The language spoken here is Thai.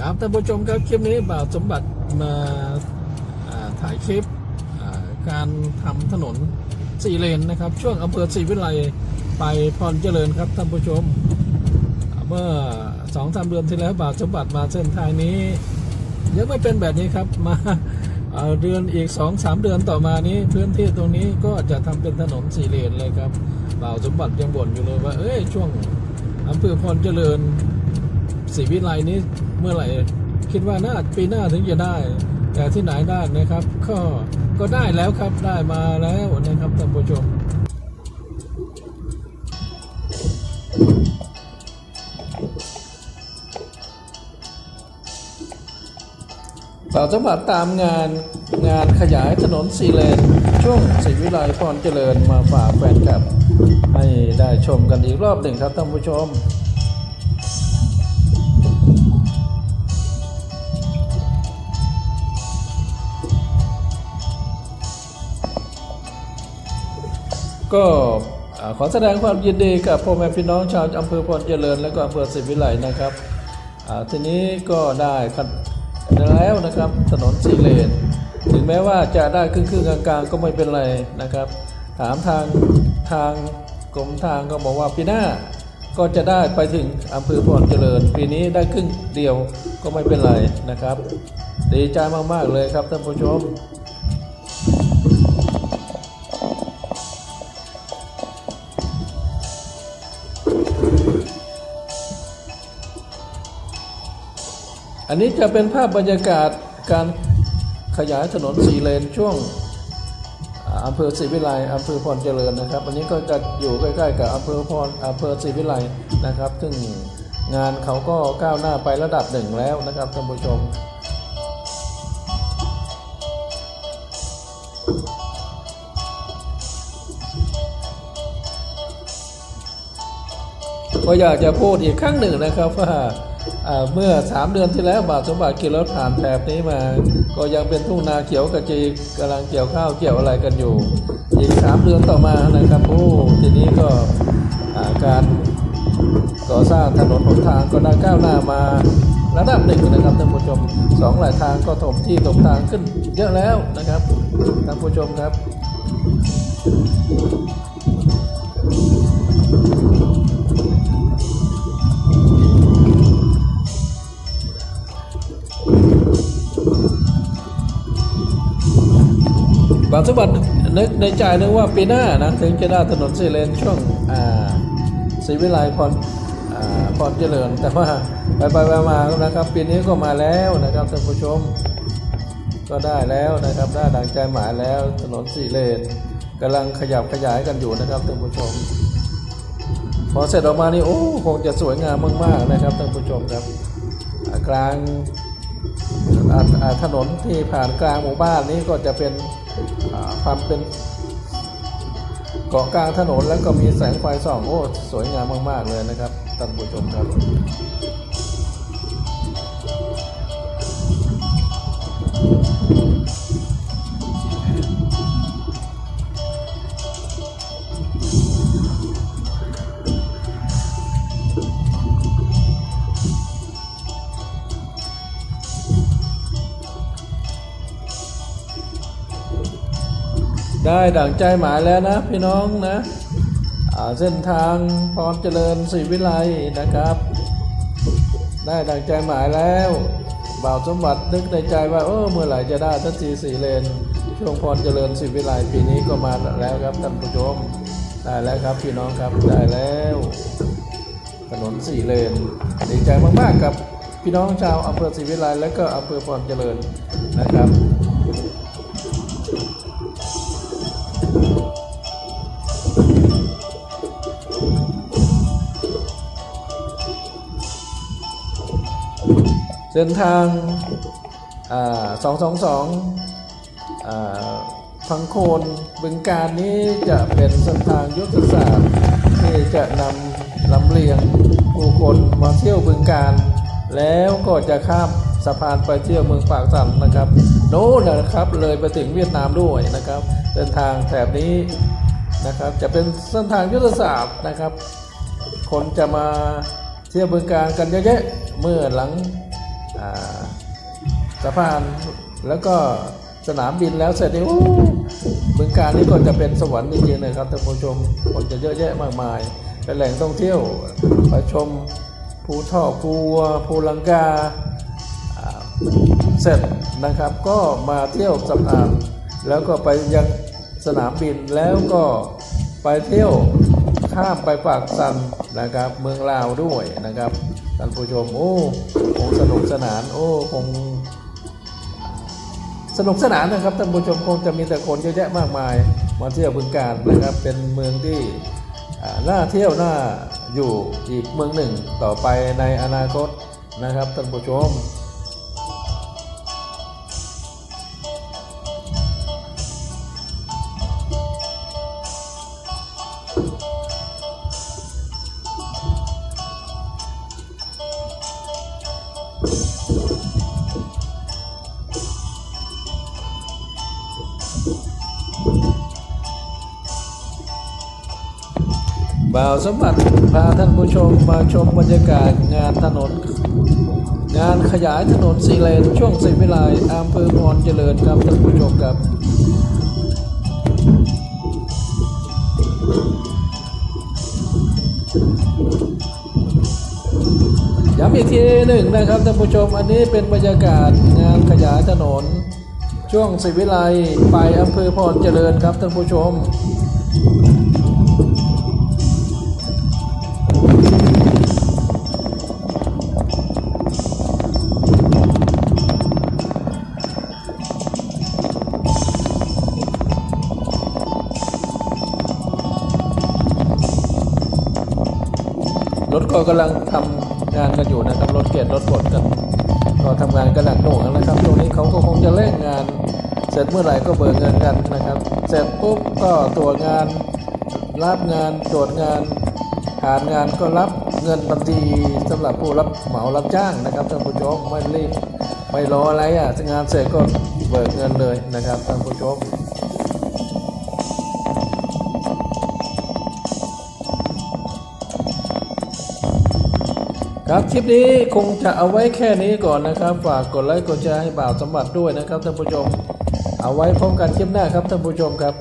ครับท่านผู้ชมครับคลิปนี้บ่าวสมบัติมาถ่ายคลิปการทำถนนสี่เลนนะครับ ช่วงอำเภอศรีวิไลไปพรเจริญครับท่านผู้ชม เมื่อสองสามเดือนที่แล้วบ่าวสมบัติมาเส้นทางนี้ ยังไม่เป็นแบบนี้ครับมาเดือนอีกสองสามเดือนต่อมานี้ พื้นที่ตรงนี้ก็จะทำเป็นถนนสี่เลนเลยครับบ่าวสมบัติยังบ่นอยู่เลยว่าเอ้ยช่วงอำเภอพรเจริญศรีวิไลนี้ เมื่อไหร่ คิดว่าน่าปีหน้าถึงจะได้ แต่ที่ไหนได้นะครับ ก็ก็ได้แล้วครับได้มาแล้วนะครับท่านผู้ชมเราจะมาตามงานงานขยายถนนสีเลน ช่วงศรีวิไลพรเจริญมาฝากแฟนคลับ ให้ได้ชมกันอีกรอบหนึ่งครับท่านผู้ชม ก็ขอแสดงความยินดีกับพ่อแม่พี่น้องชาวอำเภอพรเจริญและก็อำเภอศรีวิไลนะครับทีนี้ก็ได้คันแล้วนะครับถนนสีเลน ถึงแม้ว่าจะได้ครึ่งครึ่งๆกลางๆ ก็ไม่เป็นไรนะครับ ถามทางทางกรมทางก็บอกว่าปีหน้าก็จะได้ไปถึงอำเภอพรเจริญ ปีนี้ได้ครึ่งเดียวก็ไม่เป็นไรนะครับ ดีใจมากๆเลยครับท่านผู้ชม อันนี้จะเป็นภาพบรรยากาศการขยายถนนสีเลนช่วงอำเภอศรีวิไลอำเภอพรเจริญนะครับ อันนี้ก็จะอยู่ใกล้ ๆ กับอำเภอพรอำเภอศรีวิไลนะครับ ซึ่งงานเขาก็ก้าวหน้าไประดับหนึ่งแล้วนะครับท่านผู้ชมก็อยากจะพูดอีกครั้งหนึ่งนะครับว่า เมื่อ 3 เดือนที่แล้วบาทสมบัติขี่รถผ่านแถบนี้มา ก็ยังเป็นทุ่งนาเขียวกระจีกำลังเกี่ยวข้าวเกี่ยวอะไรกันอยู่ อีก 3 เดือนต่อมานะครับโอ้ทีนี้ก็าการก่อสร้างถนนหนทางก็ได้ก้าวหน้ามาระดับหนึ่งนะครับท่านผู้ชมสองหลายทางก็ถมที่ถมทางขึ้นเยอะแล้วนะครับท่านผู้ชมครับ สมบัตินึกในใจนึกว่าปีหน้านะถึงจะได้ถนนสีเลนช่วงอ่าศรีวิไลพรอ่าพรเจริญ แต่ว่าไปไปมาๆนะครับ ปีนี้ก็มาแล้วนะครับท่านผู้ชม ก็ได้แล้วนะครับได้ดังใจหมายแล้วถนนสีเลนกำลังขยับขยายกันอยู่นะครับท่านผู้ชม พอเสร็จออกมานี่โอ้คงจะสวยงามมากๆนะครับท่านผู้ชมครับกลาง ถนนที่ผ่านกลางหมู่บ้านนี้ก็จะเป็นความเป็นเกาะกลางถนนแล้วก็มีแสงไฟส่องโอ้สวยงามมาก ๆ เลยนะครับท่านผู้ชมครับ ได้ดั่งใจหมายแล้วนะพี่น้องนะเส้นทางพรเจริญศรีวิไลนะครับ ได้ดั่งใจหมายแล้วบ่าวสมบัตินึกในใจว่าเออเมื่อไหร่จะได้ทันทีสี่เลนช่วงพรเจริญศรีวิไลปีนี้ก็มาแล้วครับท่านผู้ชมได้แล้วครับพี่น้องครับได้แล้วถนนสี่เลนดีใจมากๆกับพี่น้องชาวอำเภอศรีวิไลและก็อำเภอพรเจริญนะครับ เส้นทางสองสองสองพังโคนบึงการนี้จะเป็นเส้นทางยุทธศาสตร์ที่จะนำลำเลียงผู้คนมาเที่ยวบึงการ แล้วก็จะข้ามสะพานไปเที่ยวเมืองปากสันนะครับ โน้นนะครับเลยไปถึงเวียดนามด้วยนะครับเส้นทางแถบนี้นะครับจะเป็นเส้นทางยุทธศาสตร์นะครับ คนจะมาเที่ยวบึงการกันเยอะแยะเมื่อหลัง สะพานแล้วก็สนามบินแล้วเสร็จนี่โอ้บึงการนี่ก็จะเป็นสวรรค์จริงๆเลยครับท่านผู้ชมคนจะเยอะแยะมากมาย เป็นแหล่งท่องเที่ยวไปชมภูท่อภูวัวภูลังกาอ่าเสร็จนะครับก็มาเที่ยวสะพานแล้วก็ไปยังสนามบินแล้วก็ไปเที่ยวข้ามไปปากสันนะครับเมืองลาวด้วยนะครับ ท่านผู้ชมโอ้คงสนุกสนาน โอ้คงสนุกสนานนะครับท่านผู้ชมคงจะมีแต่คนเยอะแยะมากมายมาเที่ยวบึงการนะครับ เป็นเมืองที่น่าเที่ยวน่าอยู่อีกเมืองหนึ่งต่อไปในอนาคตนะครับท่านผู้ชม บ่าวสมบัติพาท่านผู้ชมมาชมบรรยากาศงานถนน งานขยายถนนสีเลนช่วงสิวิไลอำเภอพรเจริญครับท่านผู้ชมครับย้ำอีกทีหนึ่งนะครับท่านผู้ชมอันนี้เป็นบรรยากาศงานขยายถนน ช่วงสิวิไลไปอำเภอพรเจริญครับท่านผู้ชม ก็กำลังทำงานกันอยู่นะครับรถเกตรถบดกันก็ทำงานกันหนักหน่วงนะครับตรงนี้เขาก็คงจะเร่งงาน เสร็จเมื่อไหร่ก็เบิกเงินกันนะครับ เสร็จปุ๊บก็ตรวจงานรับงานตรวจงานหานงานก็รับเงินบัญชีสำหรับผู้รับเหมารับจ้างนะครับท่านผู้ชมไม่รีบไม่รออะไรอะงานเสร็จก็เบิกเงินเลยนะครับท่านผู้ชม ครับคลิปนี้คงจะเอาไว้แค่นี้ก่อนนะครับ ฝากกดไลค์กดแชร์ให้บ่าวสมบัติด้วยนะครับท่านผู้ชม เอาไว้พบกันคลิปหน้าครับท่านผู้ชมครับ